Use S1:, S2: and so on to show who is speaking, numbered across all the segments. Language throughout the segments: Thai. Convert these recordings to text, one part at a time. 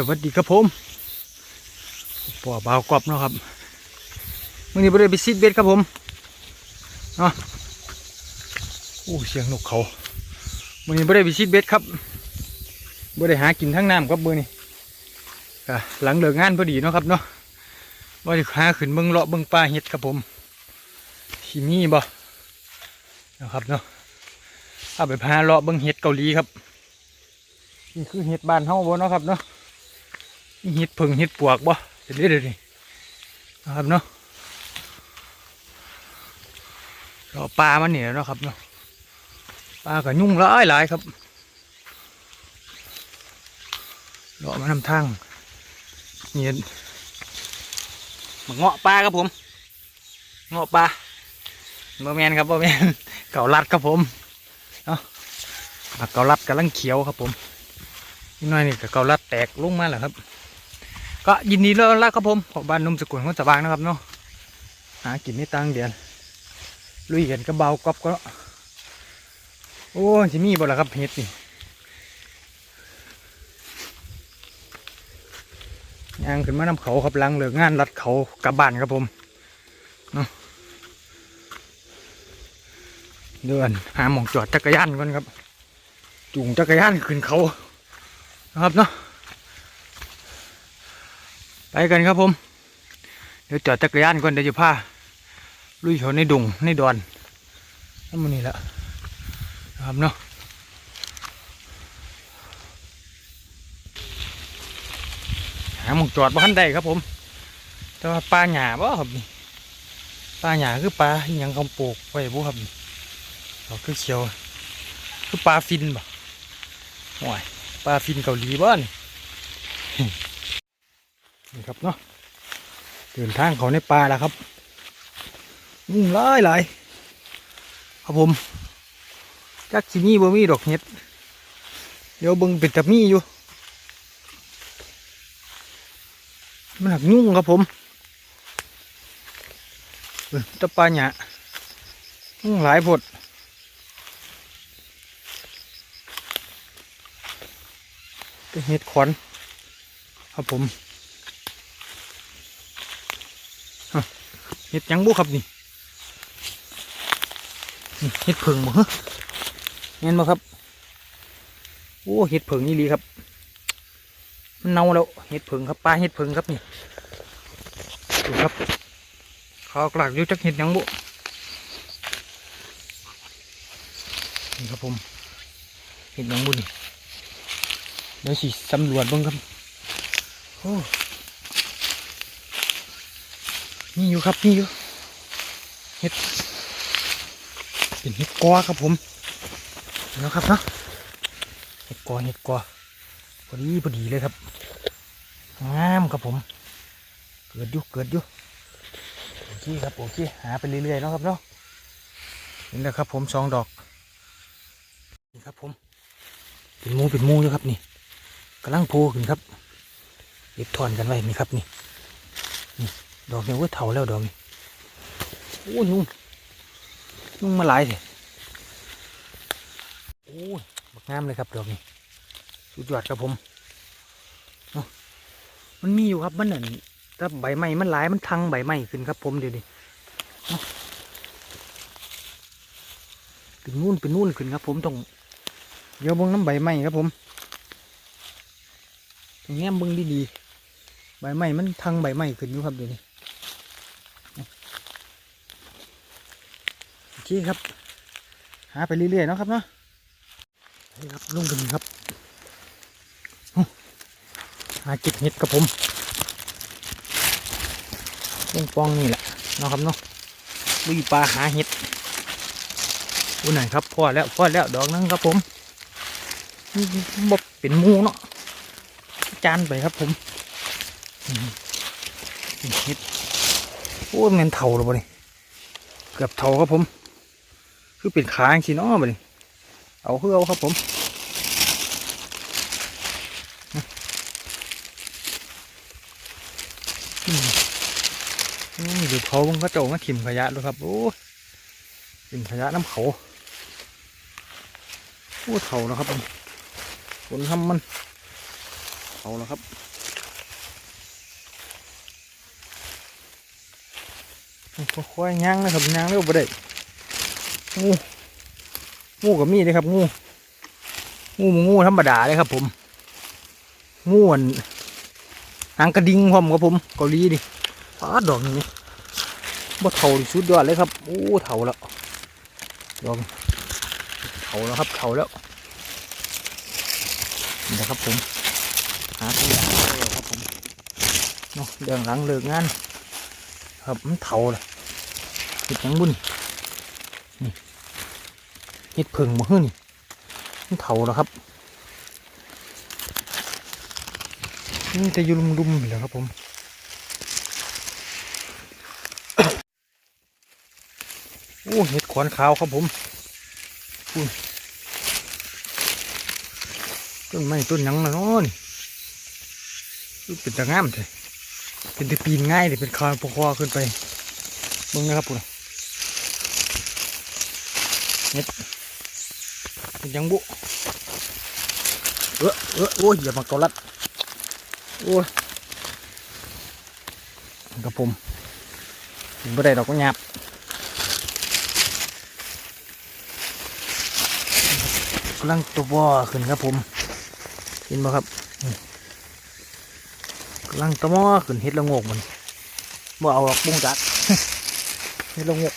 S1: สวัสดีครับผมปอบ่าวกรอบเนาะครับมื่อนี้บ่ได้ไปซีดเบ็ดครับผมเนาะโอ้เสียงนกเขามื่อนี้บ่ได้ไปซีดเบ็ดครับบ่ได้หากินทั้งน้ำครับมื่อนี้ก็หลังเลิกงานพอดีเนาะครับเนาะว่าจะหาขึ้นเบิ่งเลาะเบิ่งปลาเห็ดครับผมที่มีบ่นะครับเนาะเอาไปพาเลาะเบิ่งเห็ดเกาหลีครับนี่คือเห็ดบ้านเฮาบ่เนาะครับเนาะ เห็ดผึ่งเห็ดปวกบ่เดี๋ยวเดี๋ยวนี้นะครับเนาะรอปลามันเนี่ยเนาะครับเนาะปลาก็ยุ่งหลายหลายครับรอมานำทางนี่มาเงาะปลาครับผม เงาะปลาบ่แมนครับบ่แมนเก่าลัดครับผมเนาะเก่าลัดกำลังเขียวครับผมนิดหน่อยนี่ก็เก่าลัดแตกลงมาแล้วครับ ก็ยินดีแล้วละครับผมของบ้านนุ่มสกุลของสบางนะครับเนาะหากินนี่ตังเดียนลุยกันกระเบากรอบก็ โอ้จะมีบ่ละครับเห็ดนี่ยางขึ้นมาน้ำเขาครับลังเหลิกงานรัดเขากลับบ้านครับผมเนาะเดินหาหมองจอดจักรยานก่อนครับจูงจักรยานขึ้นเขานะครับเนาะ กันครับผม เดี๋ยวจอดจักรยานก่อนเดี๋ยวจะพาลุยเขาในดงในดอนนั่นมันนี่แหละครับเนาะหาหมองจอดบ้านใดครับผม แต่ว่าปลาหยาบ่ครับนี่ปลาหยาคือปลาอหยังคำปลูกไว้บุครับนี่ดอกคือเขียว คือปลาฟินบ่โอ้ยปลาฟินเกาหลีบ้านนี่ ครับเนาะเดินทางเขาในป่าแล้วครับยุ่งหลายหลายครับผมจักสิมีบ่มีดอกเห็ดเดี๋ยวเบิ่งเป็นตะมีอยู่มันหักยุ่งครับผมเบิ่งแตะปาหยายุ่งหลายพดก็เห็ดขอนครับผมฮะ เห็ดยังบุครับนี่เห็ดเผิงบ่ฮะเห็นบ่ครับ โอ้เห็ดเผิงนี่ลีครับ มันเน่าแล้วเห็ดเผิงครับปลาเห็ดเผิงครับนี่ดูครับขากลากอยู่จักเห็ดยังบุนี่ครับผมเห็ดยังบุนี่เดี๋ยวสิสำรวจบ้างครับโอ้ นี่อยู่ครับนี่อยู่เห็ดเป็นเห็ดกอครับผมเห็นแล้วครับเนาะเห็ดกอเห็ดกอพอดีพอดีเลยครับงามครับผม เกิดอยู่เกิดอยู่โอเคครับโอเคหาไปเรื่อยๆเนาะครับเนาะนี่แหละครับผมสองดอกนี่ครับผมเป็นมูเป็นมูอยู่ครับนี่กำลังโผล่ขึ้นครับเก็บถอนกันไว้นี่ครับนี่ ดอกนี้ว่าเถาแล้วดอกนี้โอ้ยนุ่งนุ่งมาหลายเลยโอ้ยบักงามเลยครับดอกนี้สุดยอดครับผมเนาะมันมีอยู่ครับมันนั่นถ้าใบไม้มันหลายมันทังใบไม้ขึ้นครับผมเดี๋ยวนี้เป็นนู่นเป็นนู่นขึ้นครับ ผมต้องเดี๋ยวเบิ่งน้ำใบไม้ครับผมแง้มเบิ่งดีๆใบไม้มันทังใบไม้ขึ้นอยู่ครับเดี๋ยวนี้โอ เคครับ หาไปเรื่อยๆเนาะครับเนาะนี่ครับลุงกันครับหาเก็บเห็ดครับผมลงปองนี่แหละเนาะครับเนาะลุยปลาหาเห็ดอุ้ยไหนครับพ่อแล้วพ่อแล้วดอกนึงครับผมบกเป็นมูเนาะจานไปครับผมเฮ็ดโอ้ยแมันเท่าแล้วบ่นี่เกือบเท่าครับผม คือเป็นค้างสิน้อมาเลยเอาเพื่อเครับผมอยู่เขาบังก็โจงมาขิมขยะด้วยครับ โอ้ขิมขยะน้ำเขาโอ้เถานะครับผนทำมันเถาแล้วครับค่อยๆย่างนะครับย่างเร็วไปได้ งูงูกับมีเลยครับ งูงูมงูธรรมดาเลยครับ ผมงูอันหางกระดิ่งพร้อมครับผมเกาหลีดิปาดดอกนี้บ่เท่าสุดยอดเลยครับโอ้เท่าแล้วดอกเท่าแล้วครับเท่าแล้วนี่นะครับผมหาตัวอย่างแล้วครับผมเนาะเรื่องหลังเลิกงานครับมันเท่าเลยเห็ดยังบุญนี่ เห็ดเพิงบ่เฮ้อนี่มันเท่าแล้วครับนี่จะอยุ่ลุมๆอยู่แล้วครับผมโอ้เห็ดขวานขาวครับผมต้นไม้ต้นหยังนะนาะนี่อุ๊ยเป็นตะงามเลยเป็นตะปีนง่ายเลยเป็นคานปคอขึ้นไปมึงนะครับปุ่นเห็ดเห็ดห ยังบุเออเออโอ้ยอย่ามาเกาลัดโอ้ยกับผมไม่ได้ดอกก็หยาบกำลังตัวบ่อขึ้นครับผมเห็นไหมครับกำลังตัวบ่อขึ้นเห็ดละงกมันบ่เอาหรอกบุ้งจัดเห็ดละงก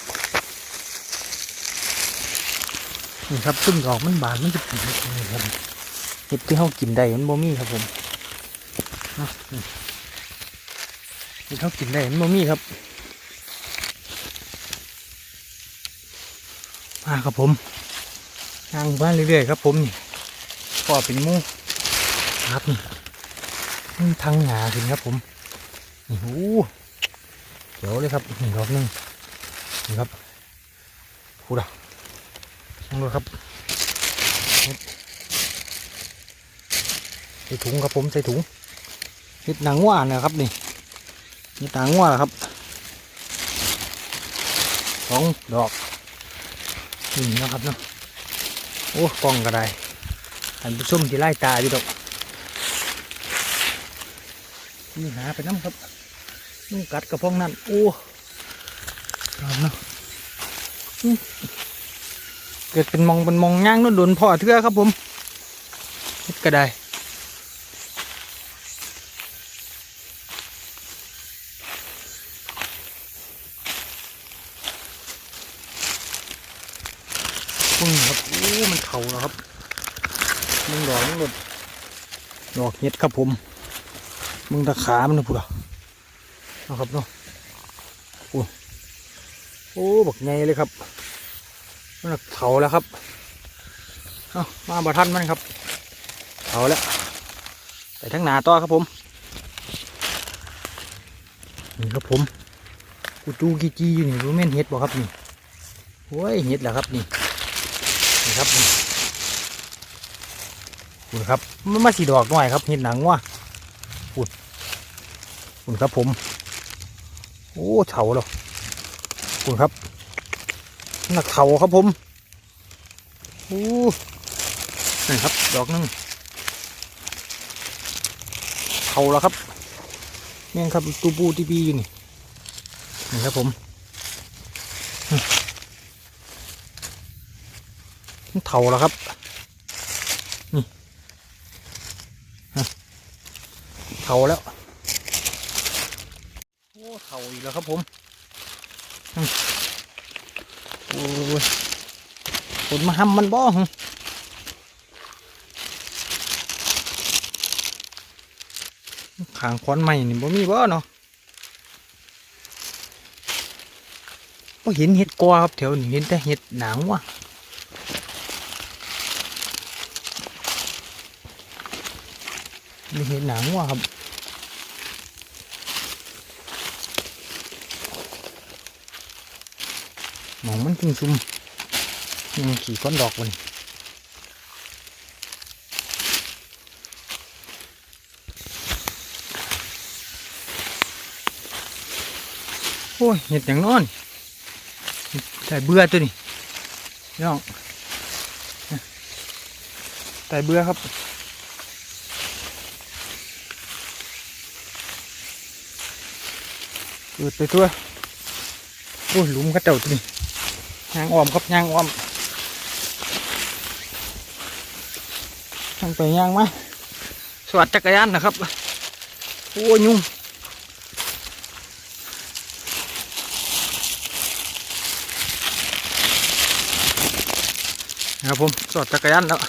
S1: นี่ครับซึ่งดอกมันบานมันจะเป็นเห็ดนี่ครับเห็ดที่เขากินได้มันบ่มีครับผมเอานี่เห็ดเขากินได้มันบ่มีครับมาครับผมทางบ้านเรื่อยๆครับผมนี่ก็เป็นมูครับนี่ทางหงาขึ้นครับผมนี่โอ้เขียวเลยครับหนี่งรอบหนึงนี่ครับพูดอะ ดูครับใส่ถุงครับผมใส่ถุงเห็ดหนังว่านะครับนี่เห็ดหนังว่าครับสองดอกนี่นะครับเนาะโอ้กล้องก็ได้อันผู้ชมที่ไล่ตาอยู่ดอกนี่หาไปน้ำครับนุ่งกัดกระพองนั่นโอ้ยอมเนาะ เกิดเป็นมองเป็นมองย่างนั่นโดนพ่อเทือครับผมก็ได้ปึ้งครับโอ้มันเข่าแล้วครับมึงดอกมึงหลดดอกเห็ดครับผม มึงตะขามันนะพูดอะเอาครับเนาะโอ้โอ้บักไงเลยครับ มันเข่าแล้วครับเอามาบะทันมันครับเข่าแล้วไปทั้งหนาต่อครับผมนี่ครับผมกูจูกีจีอยู่นี่รู้แม่นเห็ดบ่ครับนี่โอ้ยเห็ดแหละครับนี่นี่ครับนี่คุณครับมันมาสีดอกหน่อยครับเห็ดหนังว่ะคุณคุณครับผม โอ้เถาแล้วคุณครับ หนักเถาครับผมโอ้นี่ครับ ดอกหนึงเถาแล้วครับแม่งครับตูปูตีปีอยู่นี่นี่ครับผมมันเถาแล้วครับนี่ฮะเถาแล้วโอ้เถาอีกแล้วครับผมอืมโอ้ ยฝนมาห้ำมันบ่หึขางควันใหม่นี่บ่มีบ่เนาะบ่เห็นเห็ดกวาครับแถวนี้เห็นแต่เห็ดหนางว่ะมีเห็นหนังว่ะครับ หมองมันจุ่มซุ่มยังขี่ก้อนดอกวันโอ้ยเห็ดอย่างนอนแต่เบื่อตัวนี้น้องแต่เบื่อครับเกิดไปตัวโอ้ยหลุมกระเจ้าตัวนี้ ยางอ้อมครับยางอ้อมทางไปยางมาสวัสดจักรยานนะครับ โอ้ยุ่งนะครับผมสวัสดจักรยานแล้ว